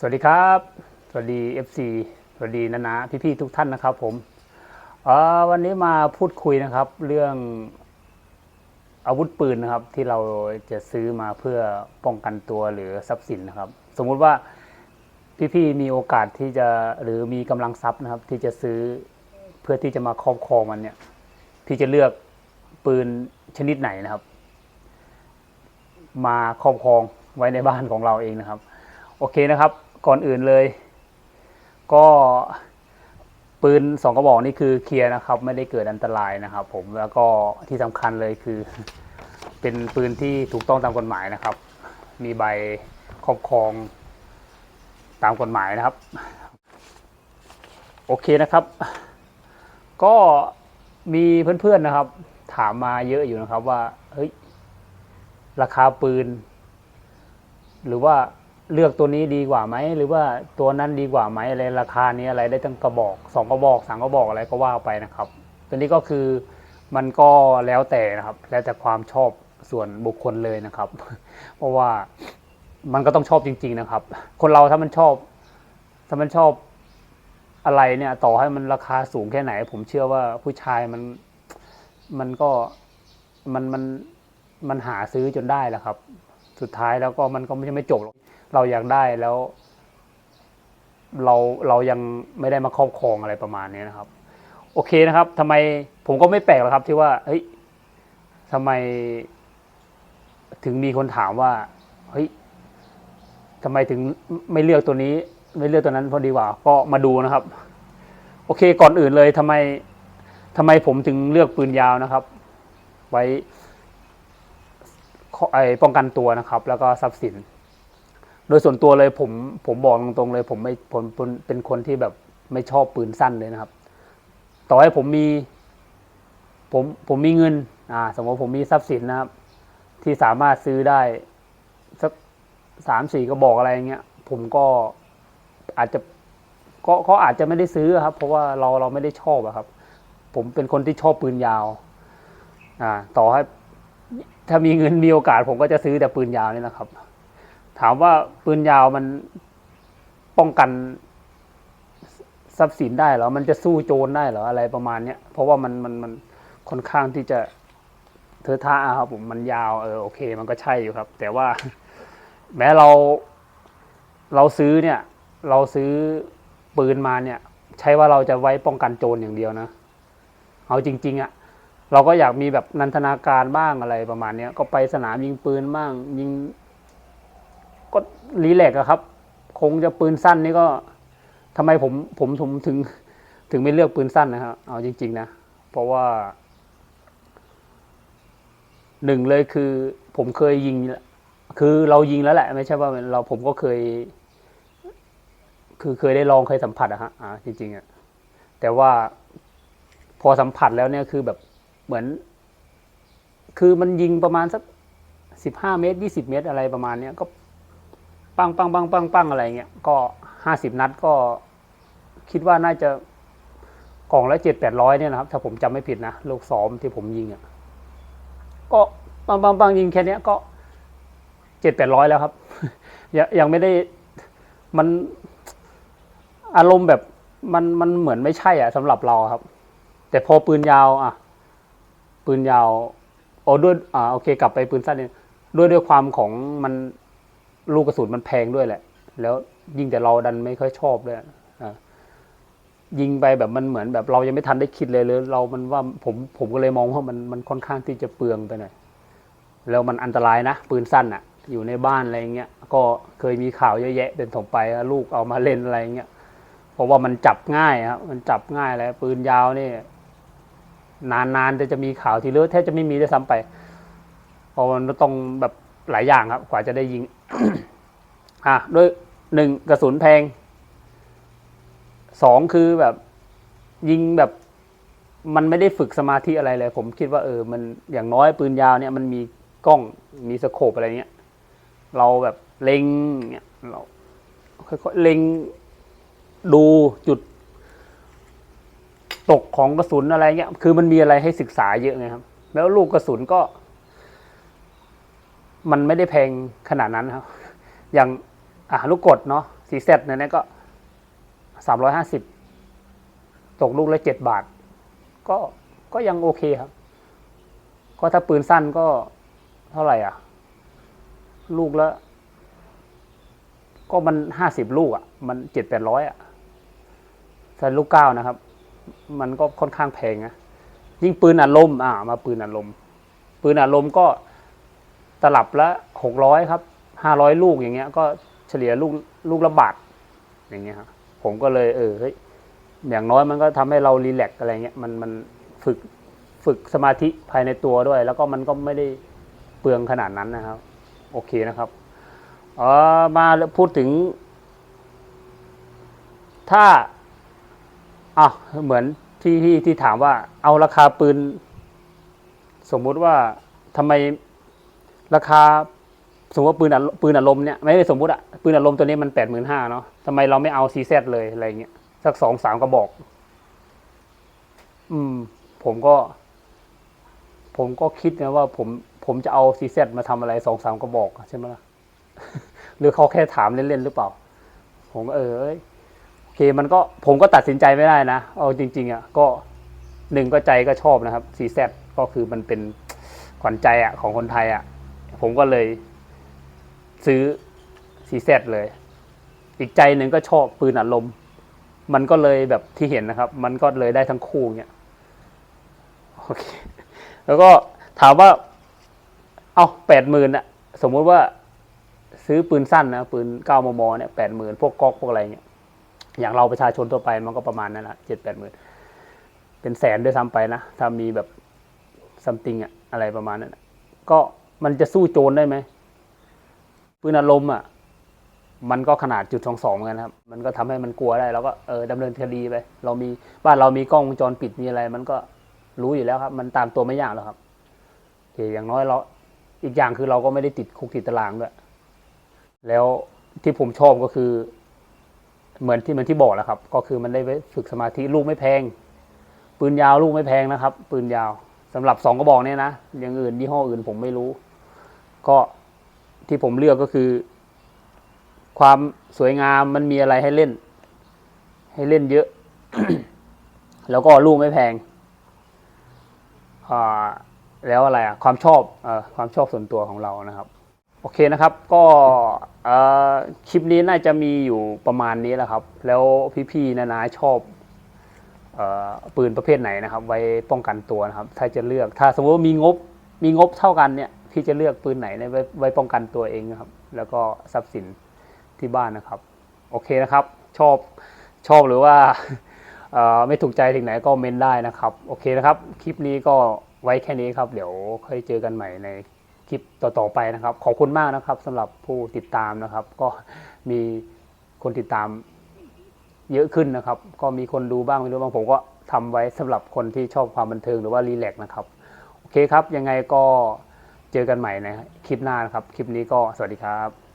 สวัสดีครับ สวัสดี FC สวัสดีนานาพี่ๆทุกท่านนะครับผมวันนี้มาพูดคุยนะครับ เรื่องอาวุธปืนนะครับ ที่เราจะซื้อมาเพื่อป้องกันตัวหรือทรัพย์สินนะครับ สมมุติว่าพี่ๆมีโอกาสที่จะหรือมีกำลังทรัพย์นะครับ ที่จะซื้อเพื่อที่จะมาครอบครองมันเนี่ย พี่จะเลือกปืนชนิดไหนนะครับ มาครอบครองไว้ในบ้านของเราเองนะครับ โอเคนะครับ ก่อนอื่นเลย ก็ปืนสองกระบอกนี่คือเคลียร์นะครับ ไม่ได้เกิดอันตรายนะครับ ผมแล้วก็ที่สำคัญเลยคือ เป็นปืนที่ถูกต้องตามกฎหมายนะครับ มีใบครอบครองตามกฎหมายนะครับ โอเคนะครับ ก็มีเพื่อนๆนะครับ ถามมาเยอะอยู่นะครับว่าเฮ้ยราคาปืน หรือว่า เลือกตัวนี้ดีกว่าไหมหรือว่าตัวนั้นดีกว่าไหมอะไรราคานี้อะไรได้ตั้งกระบอกสองกระบอกสามกระบอกอะไรก็ว่าไปนะครับ ตัวนี้ก็คือมันก็แล้วแต่นะครับ แล้วแต่ความชอบส่วนบุคคลเลยนะครับ เพราะว่ามันก็ต้องชอบจริง ๆนะครับ คนเราถ้ามันชอบ ถ้ามันชอบอะไรเนี่ย ต่อให้มันราคาสูงแค่ไหน ผมเชื่อว่าผู้ชายมันมันก็มันมันมันหาซื้อจนได้แหละครับ สุดท้ายแล้วก็มันก็ไม่ใช่ไม่จบหรอก เราอยากได้แล้ว เราเรายังไม่ได้มาครอบครองอะไรประมาณนี้นะครับ โอเคนะครับทำไมผมก็ไม่แปลกหรอกครับ ที่ว่า เฮ้ยทำไม ถึงมีคนถามว่า เฮ้ยทำไมถึงไม่เลือกตัวนี้ ไม่เลือกตัวนั้นพอดีกว่า ก็มาดูนะครับ โอเค ก่อนอื่นเลยทำไมทำไมผมถึงเลือกปืนยาวนะครับ ไว้ไอป้องกันตัวนะครับ แล้วก็ทรัพย์สิน โดยส่วนตัวเลยผมผมบอกตรงๆเลย ผมไม่ผมเป็นคนที่แบบไม่ชอบปืนสั้นเลยนะครับ ต่อให้ผมมี ผมผมมีเงิน อ่า สมมติผมมีทรัพย์สินนะครับ ที่สามารถซื้อได้สักสามสี่กระบอกอะไรเงี้ยผมก็อาจจะก็ก็อาจจะไม่ได้ซื้อครับ เพราะว่าเราเราไม่ได้ชอบอะครับ ผมเป็นคนที่ชอบปืนยาว อ่า ต่อให้ถ้ามีเงินมีโอกาส ผมก็จะซื้อแต่ปืนยาวนี่นะครับ ถามว่าปืนยาวมันป้องกันทรัพย์สินได้เหรอ มันจะสู้โจรได้เหรออะไรประมาณเนี้ย เพราะว่ามันมันมันค่อนข้างที่จะเทอะทะอะครับผมมันยาวเออโอเค มันก็ใช่อยู่ครับ แต่ว่า แม้เราเราซื้อเนี่ย เราซื้อปืนมาเนี่ย ใช่ว่าเราจะไว้ป้องกันโจรอย่างเดียวนะเอาจริง ๆอะ่ะเราก็อยากมีแบบนันทนาการบ้างอะไรประมาณเนี้ยก็ไปสนามยิงปืนบ้างยิง ก็รีแลกอะครับ คงจะปืนสั้นนี่ก็ทำไมผมผมผมถึงถึงไม่เลือกปืนสั้นนะครับเอาจริง ๆ นะ เพราะว่าหนึ่งเลยคือ ผมเคยยิง คือเรายิงแล้วแหละ ไม่ใช่ว่าเราผมก็เคย คือเคยได้ลองเคยสัมผัสอะฮะอ่าจริงๆอะแต่ว่าพอสัมผัสแล้วเนี่ยคือแบบเหมือน คือมันยิงประมาณสักสิบห้าเมตรยี่สิบเมตรอะไรประมาณเนี้ยก็ ปังปังปังปังปังอะไรเงี้ยก็ห้าสิบนัดก็คิดว่าน่าจะกล่องละเจ็ดแปดร้อยเนี่ยนะครับ ถ้าผมจำไม่ผิดนะลูกซ้อมที่ผมยิงอะก็ปังปังปังยิงแค่เนี้ยก็เจ็ดแปดร้อยแล้วครับยังยังไม่ได้มันอารมณ์แบบมันมันเหมือนไม่ใช่อะสำหรับเราครับ แต่พอปืนยาวอะ ปืนยาวโอ้ด้วยอ่าโอเค กลับไปปืนสั้นเนี่ยด้วยด้วยความของมัน ลูกกระสุนมันแพงด้วยแหละ แล้วยิงแต่เราดันไม่ค่อยชอบเลยยิงไปแบบมันเหมือนแบบเรายังไม่ทันได้คิดเลยเลยเรามันว่าผมผมก็เลยมองว่ามันมันค่อนข้างที่จะเปลืองไปหน่อยแล้วมันอันตรายนะ ปืนสั้นอะอยู่ในบ้านอะไรเงี้ยก็เคยมีข่าวเยอะแยะเป็นถมไปลูกเอามาเล่นอะไรเงี้ยเพราะว่ามันจับง่ายครับมันจับง่ายแล้วปืนยาวนี่นานๆจะจะมีข่าวทีเลือแทบจะไม่มีได้ซ้ำไปเพราะมันต้องแบบหลายอย่างครับ กว่าจะได้ยิง อะด้วยหนึ่งกระสุนแพงสองคือแบบยิงแบบมันไม่ได้ฝึกสมาธิอะไรเลย ผมคิดว่าเออ มันอย่างน้อยปืนยาวเนี่ย มันมีกล้องมีสโคปอะไรเงี้ยเราแบบเล็งเนี่ยเราค่อยๆเล็งดูจุด ตกของกระสุนอะไรเงี้ย คือมันมีอะไรให้ศึกษาเยอะไงครับ แล้วลูกกระสุนก็ มันไม่ได้แพงขนาดนั้นครับ อย่างอ่าลูกกดเนาะซีเซตเนี่ยก็สามร้อยห้าสิบตกลูกละเจ็ดบาท ก็ก็ยังโอเคครับ ก็ถ้าปืนสั้นก็เท่าไหร่อะ ลูกละก็มันห้าสิบลูกอะ มันเจ็ดแปดร้อยอะใส่ลูกเก้านะครับ มันก็ค่อนข้างแพงนะยิ่งปืนอัดลมอ่า มาปืนอัดลมปืนอัดลมก็ ตลับละหกร้อยครับห้าร้อยลูกอย่างเงี้ย ก็เฉลี่ยลูกลูกละบาทอย่างเงี้ยครับผมก็เลยเออเฮ้ยอย่างน้อยมันก็ทำให้เรารีแลกอะไรเงี้ยมันมันฝึกฝึกสมาธิภายในตัวด้วย แล้วก็มันก็ไม่ได้เปลืองขนาดนั้นนะครับ โอเคนะครับเออมาพูดถึง ถ้าอะเหมือนที่ที่ที่ถามว่า เอาราคาปืน สมมุติว่าทำไม ราคาสมมติว่าปืนอัดปืนอัดลมเนี่ยไม่ได้สมมติอะปืนอัดลมตัวนี้มันแปดหมื่นห้าเนาะทำไมเราไม่เอาซีเซเลยอะไรเงี้ยสักสองสามกระบอก อืม ผมก็ ผมก็คิดนะว่า ผม ผมจะเอาซีเซมาทำอะไรสองสามกระบอกใช่ไหมล่ะหรือเขาแค่ถามเล่นๆหรือเปล่า ผมก็เออโอเค มันก็ผมก็ตัดสินใจไม่ได้นะเอาจริง ๆอะก็หนึ่งก็ใจก็ชอบนะครับซีเซก็คือมันเป็นขวัญใจอะของคนไทยอะ ผมก็เลยซื้อซีแซเลย อีกใจหนึ่งก็ชอบปืนอัดลม มันก็เลยแบบที่เห็นนะครับ มันก็เลยได้ทั้งคู่เงี้ยโอเค แล้วก็ถามว่า เอาแปดหมื่นอะสมมุติว่าซื้อปืนสั้นนะปืนเก้ามมเนี่ยแปดหมื่นพวกก๊อกพวกอะไรเงี้ยอย่างเราประชาชนทั่วไปมันก็ประมาณนั้นแหละเจ็ดแปดหมื่นเป็นแสนด้วยซ้ำไปนะ ถ้ามีแบบซัมติงอะอะไรประมาณนั้นก็ มันจะสู้โจรได้ไหมปืนอารมณ์อะ มันก็ขนาดจุดสองสองเหมือนกันครับ มันก็ทำให้มันกลัวได้เราก็เออดำเนินคดีไป เรามีบ้านเรามีกล้องวงจรปิดมีอะไร มันก็รู้อยู่แล้วครับ มันตามตัวไม่ยากหรอกครับโอเคอย่างน้อยเรา อีกอย่างคือเราก็ไม่ได้ติดคุกติดตารางด้วย แล้วที่ผมชอบก็คือ เหมือนที่เหมือนที่บอกแล้วครับ ก็คือมันได้ไว้ฝึกสมาธิลูกไม่แพง ปืนยาวลูกไม่แพงนะครับ ปืนยาวสำหรับสองกระบอกเนี่ยนะอย่างอื่นยี่ห้ออื่นผมไม่รู้ ก็ที่ผมเลือกก็คือ ความสวยงามมันมีอะไรให้เล่น ให้เล่นเยอะ แล้วก็ลูกไม่แพงอ่าแล้วอะไรอะความชอบอความชอบส่วนตัวของเรานะครับ โอเคนะครับ ก็คลิปนี้น่าจะมีอยู่ประมาณนี้แหละครับ แล้วพี่ๆนานาชอบอปืนประเภทไหนนะครับ ไว้ป้องกันตัวนะครับ ถ้าจะเลือกถ้าสมมติว่ามีงบมีงบเท่ากันเนี่ย พี่จะเลือกปืนไหนเนี่ยไว้ไว้ป้องกันตัวเองนะครับ แล้วก็ทรัพย์สินที่บ้านนะครับ โอเคนะครับ ชอบชอบหรือว่าไม่ถูกใจถึงไหนก็เมนได้นะครับ โอเคนะครับ คลิปนี้ก็ไว้แค่นี้ครับ เดี๋ยวค่อยเจอกันใหม่ในคลิปต่อๆไปนะครับ ขอบคุณมากนะครับสำหรับผู้ติดตามนะครับ ก็มีคนติดตามเยอะขึ้นนะครับ ก็มีคนดูบ้างไม่รู้บ้างผมก็ทำไว้สำหรับคนที่ชอบความบันเทิงหรือว่ารีแลกซ์นะครับ โอเคครับ ยังไงก็ เจอกันใหม่ในคลิปหน้านะครับ คลิปนี้ก็สวัสดีครับ